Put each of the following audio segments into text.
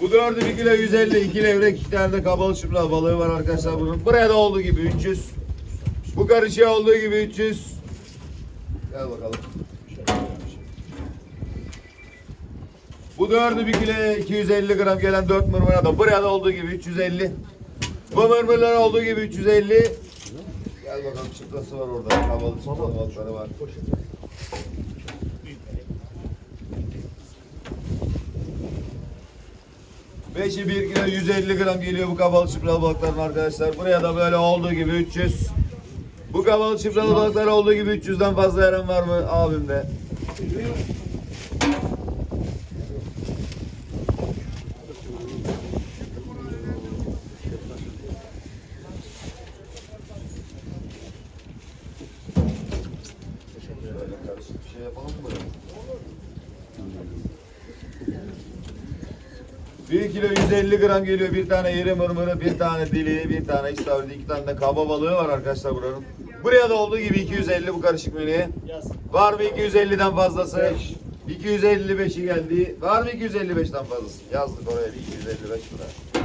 Bu dördü bir kilo 150, iki levrek, iki tane de kabalı şıpla balığı var arkadaşlar bunun. Buraya da olduğu gibi 300. Bu karışığa olduğu gibi 300. Gel bakalım. Bu dördü bir kilo 250 gram gelen 4 mırmıra da buraya da olduğu gibi 350. Bu mırmırlar olduğu gibi 350. Gel bakalım çıplası var orada. Kabalı çıplalı balıkları var. Beşi bir kilo 150 gram geliyor bu kabalı çıplalı balıkların arkadaşlar. Buraya da böyle olduğu gibi 300. Bu kabalı çıplalı balıklar olduğu gibi 300'den fazla eren var mı abimde? Şöyle karışık bir şey yapalım mı böyle? 1 kilo 150 gram geliyor. Bir tane iri mırmırı, bir tane dili, bir tane istavrit, iki tane de kaba balığı var arkadaşlar buranın. Buraya da olduğu gibi 250 bu karışık menüye. Var mı 250'den fazlası? 255'i geldi. Var mı 255'ten fazlası? Yazdık oraya bir 255 lira.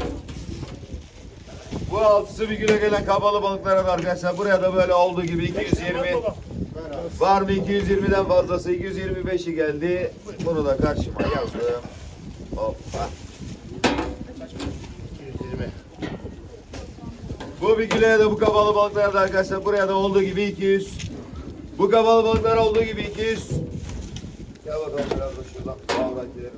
Bu altısı bir kilo gelen kabalı balıklara da arkadaşlar. Buraya da böyle olduğu gibi 220. Var mı 220'den fazlası? 225'i geldi. Bunu da karşıma yazdım. Hoppa. Bu kiloya da bu kabalı balıklar da arkadaşlar buraya da olduğu gibi 200. Bu kabalı balıklar olduğu gibi 200. Gel bakalım biraz da şuradan gidelim.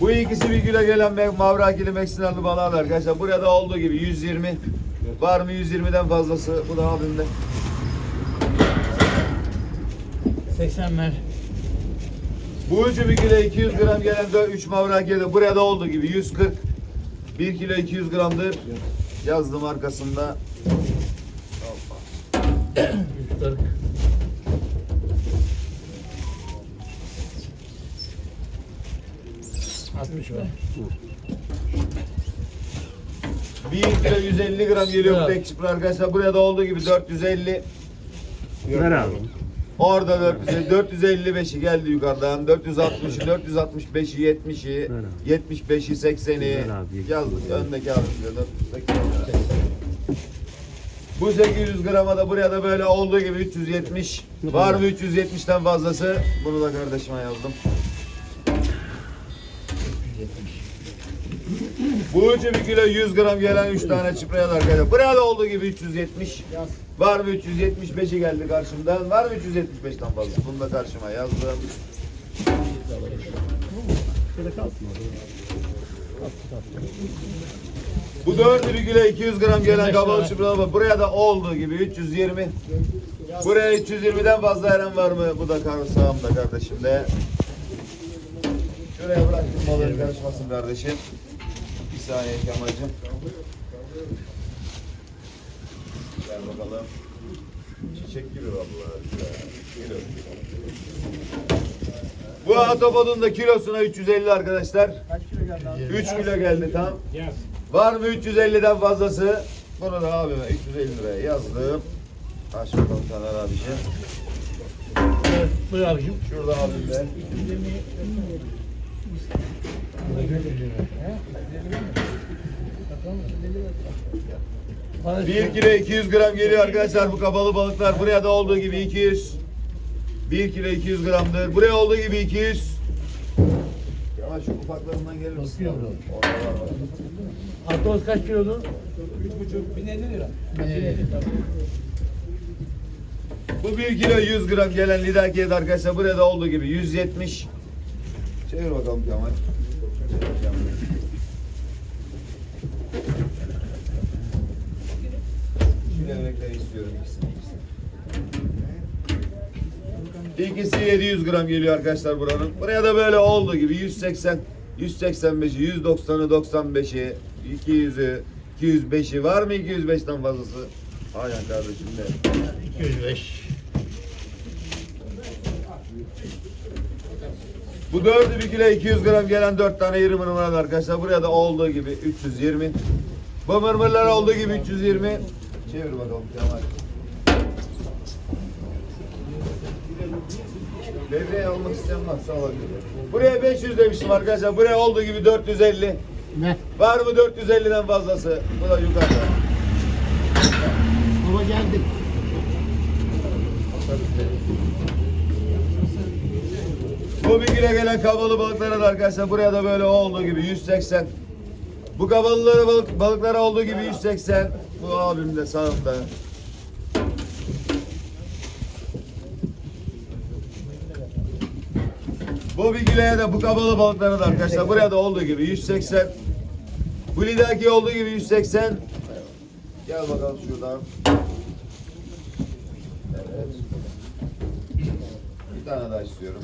Bu ikisi bir kilo gelen me- mavrakili Meksinarlı balığa da arkadaşlar buraya da olduğu gibi 120. Var mı 120'den fazlası? Bu da abimde. 80 ver. Bu üçü bir kilo 200 gram gelen de 3 mavrak geldi. Buraya da olduğu gibi 140. 1 kilo 200 gramdır. Yazdım arkasında. Hoppa. 140. Altmış ver. 1 kilo 150 gram geliyor bu tek çıpra arkadaşlar. Buraya da olduğu gibi 450. Ver abi. Orada 450, 455'i geldi yukarıdan. 460'ı, 465'i, 70'i, Ver abi. 75'i, 80'i Ver abi. yazdık. Öndeki abi diyor 480 lira. Bu 800 grama da buraya da böyle olduğu gibi 370. Var mı 370'ten fazlası? Bunu da kardeşime yazdım. Bu üçü bir kilo 100 gram gelen 3 tane çıpraya da arkadaşlar. Buraya da olduğu gibi 370. Var mı 375'i geldi karşımdan? Var mı 375'ten fazla? Bunu da karşıma yazdım. Bu dördü bir kilo 200 gram gelen kabalı çıpralar var. Buraya da olduğu gibi 320. Buraya 320'den fazla eren var mı? Bu da kar sağımda kardeşim de. Şuraya bıraktım balığı karışmasın kardeşim. Bir saniye Kemal'cim. Gel bakalım. Çiçek gibi vallahi. Kilo. Bu atopodun da kilosuna 350 arkadaşlar. Kaç kilo geldi abi? 3 kilo geldi tam. Var mı 350'den fazlası? Bunu da abime 350 liraya yazdım. Aç bakalım Taner abiciğim. Evet, buyur abicim. Şurada abimde. Bana 1 kilo 200 gram geliyor arkadaşlar bu kabalı balıklar. Buraya da olduğu gibi 200. 1 kilo 200 gramdır. Buraya olduğu gibi 200. Yavaş şu ufaklarından gelir misin? Artoz kaç kilodu? 1050 lira. Bu 1 kilo 100 gram gelen lidakiye arkadaşlar buraya da olduğu gibi 170. Çevir bakalım Kemal. İkisi 700 gram geliyor arkadaşlar buranın. Buraya da böyle olduğu gibi 180, 185'i, 190'ı, 95'i, 200'ü, 205'i var mı 205'ten fazlası? Aynen kardeşim de. 205. Bu dördü bir kilo 200 gram gelen dört tane iri mırmır var arkadaşlar. Buraya da olduğu gibi 320. Bu mırmırlar olduğu gibi 320. Çevir bakalım Kemal. Devreye almak isteyen varsa alabilir. Buraya 500 demiştim arkadaşlar. Buraya olduğu gibi 450. Ne? Var mı 450'den fazlası? Bu da yukarıda. Baba geldik. Bu bir güne gelen kabalı balıklara da arkadaşlar buraya da böyle olduğu gibi 180. Bu kabalılara balık, balıklara olduğu gibi 180. Bu abim de sağımda. Bu bir güleye de bu kabalı balıklara da arkadaşlar buraya da olduğu gibi 180. Bu lidaki olduğu gibi 180. Gel bakalım şuradan. Evet. Bir tane daha istiyorum.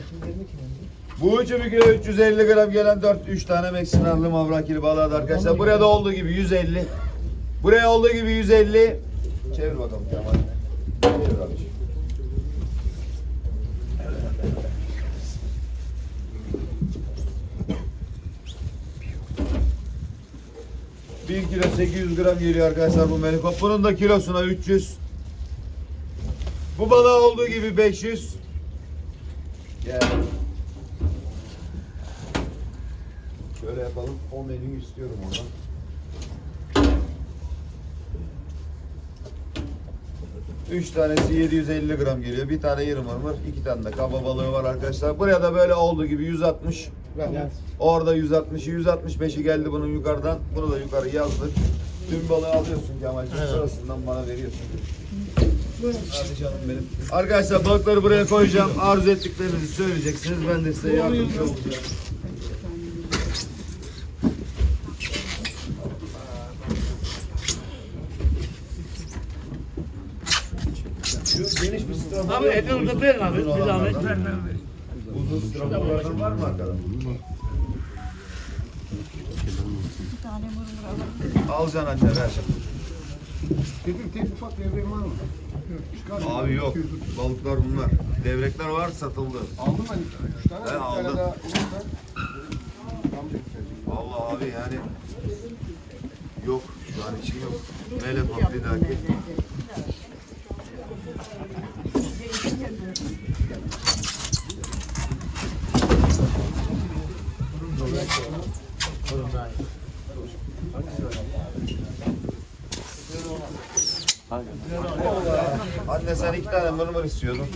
Bu üçü kilo 350 gram gelen 4 3 tane Meksinarlı mavrakili da arkadaşlar. Buraya da olduğu gibi 150. Buraya olduğu gibi 150. Çevir bakalım Kemal. Çevir abiciğim. Bir kilo 800 gram geliyor arkadaşlar bu melikop. Bunun da kilosuna 300. Bu balığa olduğu gibi 500. Gel. Şöyle yapalım. O menüyü istiyorum oradan. Üç tanesi 750 gram geliyor. Bir tane yarım mırmır, iki tane de kaba balığı var arkadaşlar. Buraya da böyle olduğu gibi 160. Orada 160'ı 165'i geldi bunun yukarıdan. Bunu da yukarı yazdık. Tüm balığı alıyorsun Kemal'cim Evet. sırasından bana veriyorsun. Hadi canım benim. Arkadaşlar balıkları buraya koyacağım. Arzu ettiklerinizi söyleyeceksiniz. Ben de size yardımcı olacağım. Şu geniş bir strafor. Abi elini uzatayım abi. Bir zahmet. Uzun straforlardan var mı arkada? Alalım. Alacaksın anne ver. Dedim tek ufak devrim var mı? Çıkar. Abi yok. Balıklar bunlar. Devrekler var satıldı. Aldım ben üç tane. Bir tane aldım. daha olursa tam bir Vallahi abi yani yok şu an için yok. Mele bir dahaki. Anne sen iki tane mırmır istiyordun.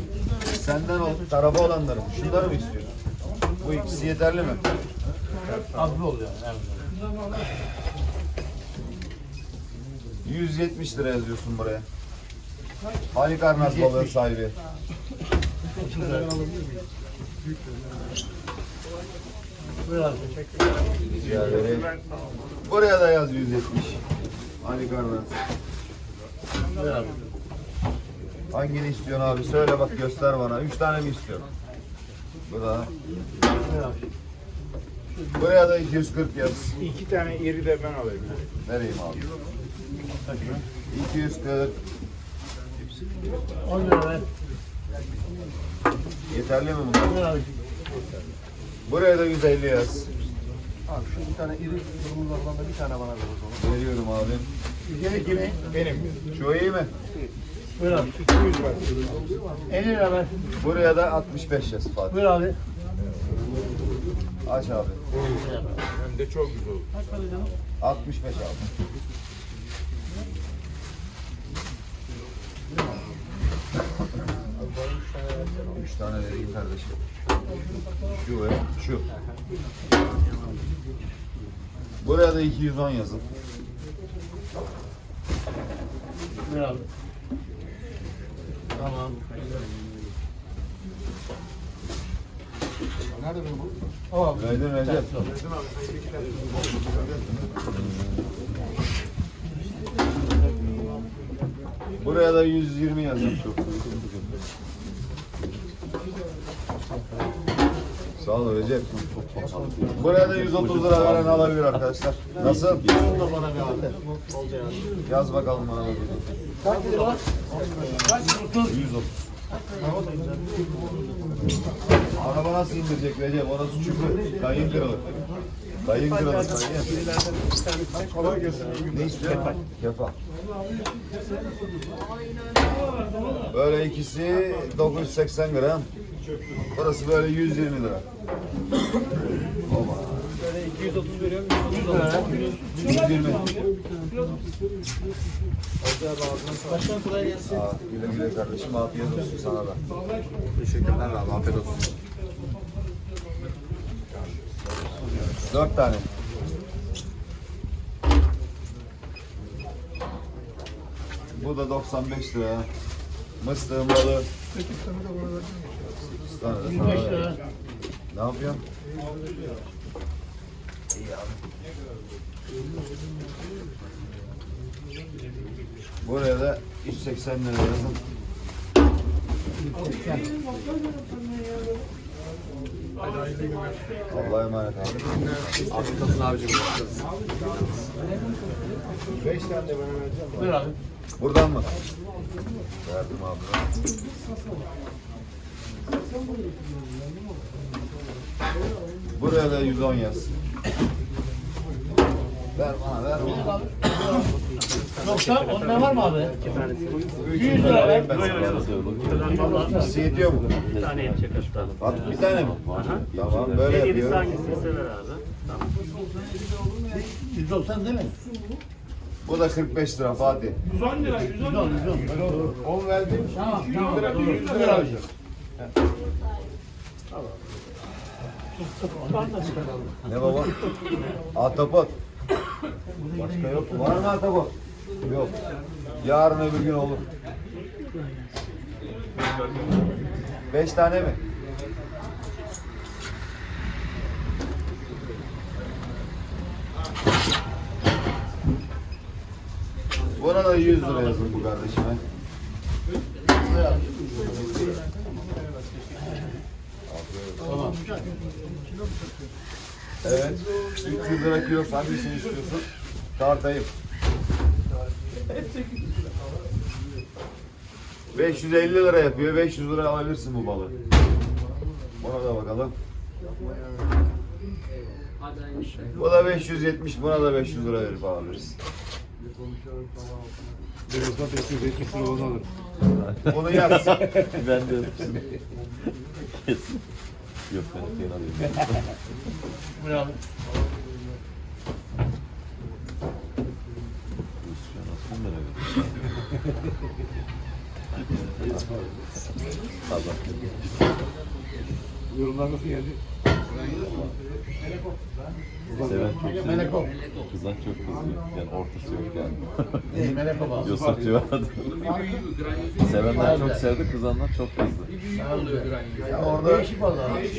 Senden o tarafa olanları mı? Şunları mı istiyorsun? Bu ikisi yeterli mi? Azlı oluyor. Evet. 170 lira yazıyorsun buraya. Halikarnas balığı sahibi. Buraya da yaz 170. Halikarnas. Buyur abi. Hangini istiyorsun abi? Söyle bak göster bana. Üç tane mi istiyorsun? Bu da. Buraya da 240 yaz. İki tane iri de ben alayım. Vereyim abi. 240. 10 lira ver. Yeterli mi bunlar? Abi. Buraya da 150 yaz. Abi şu bir tane iri durumlardan da bir tane bana ver o zaman. Veriyorum abi. Güzeli kimi? Benim. Şu iyi mi? Buyur abi. 200 var. 50 lira ver. Buraya da 65 yaz Fatih. Buyur abi. Aç abi. Hem de çok güzel oldu. 65 abi. Üç tane vereyim kardeşim. Şu ve şu. Buraya da 210 yazın. Buyur abi. Tamam. Nerede benim bu? Tamam. Günaydın Recep. Buraya da 120 yazın. Çok. Sağ ol Recep. Buraya da 130 lira veren alabilir arkadaşlar. Nasıl? Yaz bakalım bana. Kaç lira? Kaç lira? 130. Araba nasıl indirecek Recep? Orası çünkü kayın kırılır. Kayın. Kayın. Kolay gelsin. Ne istiyor? Kefa. Böyle ikisi 980 gram. Burası böyle 120 lira. Böyle 230 veriyorum. 120. Başkan kolay gelsin. Aa, güle güle kardeşim afiyet olsun sana da. Teşekkürler abi afiyet olsun. Dört tane. Bu da 95 lira. Mıstığın balığı. 8 tane de 25 sana. lira. Ne yapıyorsun? İyi abi. Buraya da 180 lira yazın. Allah'a emanet abi. Olsun abicim. Buyur abi. Buradan mı? Verdim abi. Buraya da 110 yaz. Ver bana ver bana. Yoksa onda var mı abi? 100 lira ver. Sizi yetiyor mu? Bir tane yetecek hatta. At bir tane mi? Tamam böyle yapıyorum. hangisini sever abi? Tamam. 190 değil mi? Bu da 45 lira Fatih. 110 110. 10 verdim. Tamam tamam. Buyur Buyur abicim. Ne baba? Ahtapot. Başka yok mu? Var mı ahtapot? Yok. Yarın öbür gün olur. Beş tane mi? Buna da 100 lira yazın bu kardeşime. Evet. 300 lira kilo hangisini istiyorsun? Tartayım. 550 lira yapıyor. 500 lira alabilirsin bu balığı. Buna da bakalım. Bu da 570, buna da 500 lira verip alabiliriz. Birazdan 570 lira onu alırım. Bunu yaz. Ben de Yok ben ben alayım. Allah. Yorumlar nasıl geldi? Seven çok seviyor. Meleko. Kızan çok kızıyor. Yani ortası yok yani. Meleko bağlı. Yosakçı vardı. Sevenler çok sevdi, kızanlar çok kızdı. Ya orada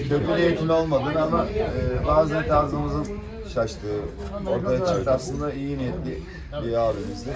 kötü niyetin olmadığını ama e, bazen tarzımızın şaştığı ortaya çıktı. Aslında iyi niyetli bir abimizdi.